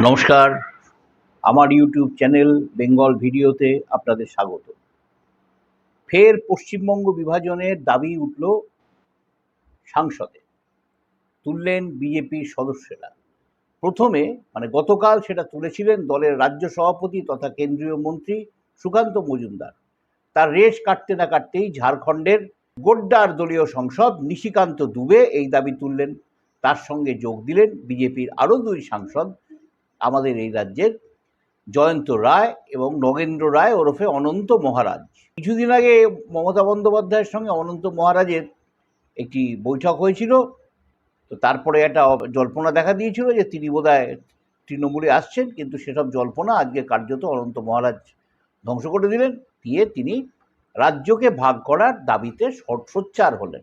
নমস্কার। আমার YouTube channel Bengal ভিডিওতে আপনাদের স্বাগত। ফের পশ্চিমবঙ্গ বিভাজনের দাবি উঠল সাংসদে। তুললেন বিজেপির সদস্যরা। প্রথমে মানে গতকাল সেটা তুলেছিলেন দলের রাজ্য সভাপতি তথা কেন্দ্রীয় মন্ত্রী সুকান্ত মজুমদার। তার রেশ কাটতে না কাটতেই ঝাড়খণ্ডের গোড্ডার দলীয় সংসদ নিশিকান্ত দুবে এই দাবি তুললেন। তার সঙ্গে যোগ দিলেন বিজেপির আরও দুই সাংসদ আমাদের এই রাজ্যের জয়ন্ত রায় এবং নগেন্দ্র রায় ওরফে অনন্ত মহারাজ। কিছুদিন আগে মমতা বন্দ্যোপাধ্যায়ের সঙ্গে অনন্ত মহারাজের একটি বৈঠক হয়েছিল। তো তারপরে একটা জল্পনা দেখা দিয়েছিল যে তিনি বোধহয় তৃণমূলে আসছেন, কিন্তু সেসব জল্পনা আজকে কার্যত অনন্ত মহারাজ ধ্বংস করে দিলেন। দিয়ে তিনি রাজ্যকে ভাগ করার দাবিতে সোচ্চার হলেন।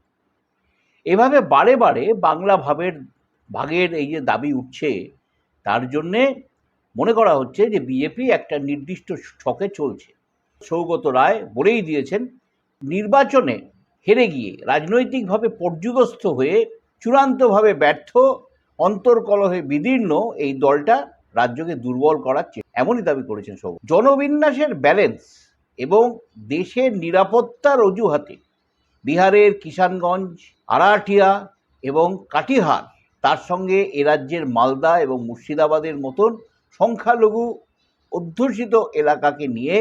এভাবে বারে বারে বাংলা ভাবের, ভাগের এই যে দাবি উঠছে তার জন্যে মনে করা হচ্ছে যে বিজেপি একটা নির্দিষ্ট ছকে চলছে। সৌগত রায় বলেই দিয়েছেন, নির্বাচনে হেরে গিয়ে রাজনৈতিকভাবে পর্যুদস্ত হয়ে চূড়ান্তভাবে ব্যর্থ, অন্তর্কলহে বিদীর্ণ এই দলটা রাজ্যকে দুর্বল করার চে- এমনই দাবি করেছেন সৌগত। জনবিন্যাসের ব্যালেন্স এবং দেশের নিরাপত্তার অজুহাতে বিহারের কিষানগঞ্জ আরাটিয়া এবং কাটিহার তার সঙ্গে এ রাজ্যের মালদা এবং মুর্শিদাবাদের মতন সংখ্যালঘু অধ্যুষিত এলাকাকে নিয়ে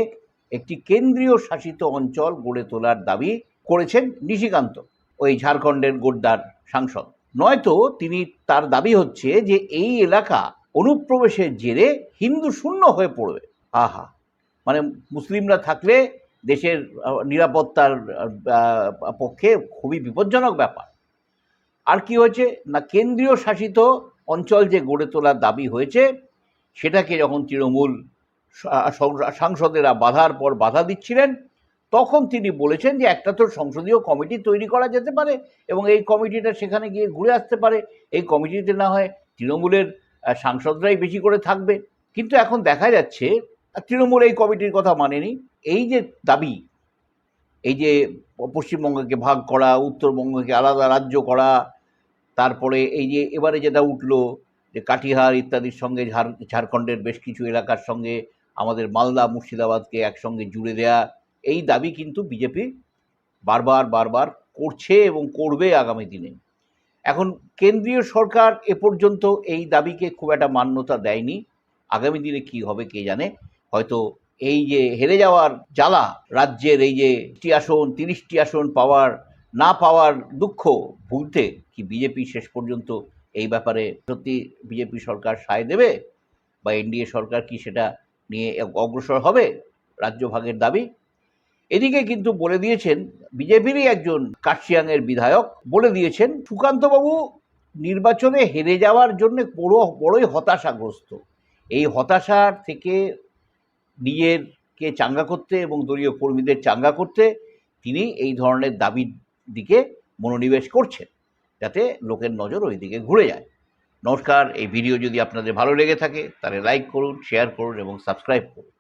একটি কেন্দ্রীয় শাসিত অঞ্চল গড়ে তোলার দাবি করেছেন নিশিকান্ত ওই ঝাড়খণ্ডের গোড্ডার সাংসদ। নয়তো তিনি তার দাবি হচ্ছে যে এই এলাকা অনুপ্রবেশের জেরে হিন্দু শূন্য হয়ে পড়বে। আহা! মানে মুসলিমরা থাকলে দেশের নিরাপত্তার পক্ষে খুবই বিপজ্জনক ব্যাপার। আর কি হয়েছে? না, কেন্দ্রীয় শাসিত অঞ্চল যে গড়ে তোলার দাবি হয়েছে, সেটাকে যখন তৃণমূল সাংসদেরা বাধার পর বাধা দিচ্ছিলেন, তখন তিনি বলেছেন যে একটা তো সংসদীয় কমিটি তৈরি করা যেতে পারে এবং এই কমিটিটা সেখানে গিয়ে ঘুরে আসতে পারে। এই কমিটিতে না হয় তৃণমূলের সাংসদরাই বেশি করে থাকবে। কিন্তু এখন দেখা যাচ্ছে তৃণমূল এই কমিটির কথা মানেনি। এই যে দাবি, এই যে পশ্চিমবঙ্গকে ভাগ করা, উত্তরবঙ্গকে আলাদা রাজ্য করা তারপরে এই যে এবারে যেটা উঠল যে কাটিহার ইত্যাদির সঙ্গে ঝাড় ঝাড়খণ্ডের বেশ কিছু এলাকার সঙ্গে আমাদের মালদা, মুর্শিদাবাদকে একসঙ্গে জুড়ে দেয়া, এই দাবি কিন্তু বিজেপি বারবার বারবার করছে এবং করবে আগামী দিনে। এখন কেন্দ্রীয় সরকার এ পর্যন্ত এই দাবিকে খুব একটা মান্যতা দেয়নি। আগামী দিনে কি হবে কে জানে? হয়তো এই যে হেরে যাওয়ার জ্বালা, রাজ্যের এই যে টি আসন, তিরিশটি আসন পাওয়ার না পাওয়ার দুঃখ ভুলতে কি বিজেপি শেষ পর্যন্ত এই ব্যাপারে সত্যি বিজেপি সরকার সায় দেবে? বা এনডিএ সরকার কি সেটা নিয়ে অগ্রসর হবে রাজ্য ভাগের দাবি? এদিকে কিন্তু বলে দিয়েছেন বিজেপিরই একজন কাশিয়াংয়ের বিধায়ক বলে দিয়েছেন, সুকান্তবাবু নির্বাচনে হেরে যাওয়ার জন্য বড়, বড়ই হতাশাগ্রস্ত। এই হতাশার থেকে নিজেরকে চাঙ্গা করতে এবং দলীয় কর্মীদের চাঙ্গা করতে তিনি এই ধরনের দাবির দিকে মনোনিবেশ করছেন যাতে লোকের নজর ওই দিকে ঘুরে যায়। নমস্কার, এই ভিডিও যদি আপনাদের ভালো লেগে থাকে, তাহলে লাইক করুন শেয়ার করুন এবং সাবস্ক্রাইব করুন।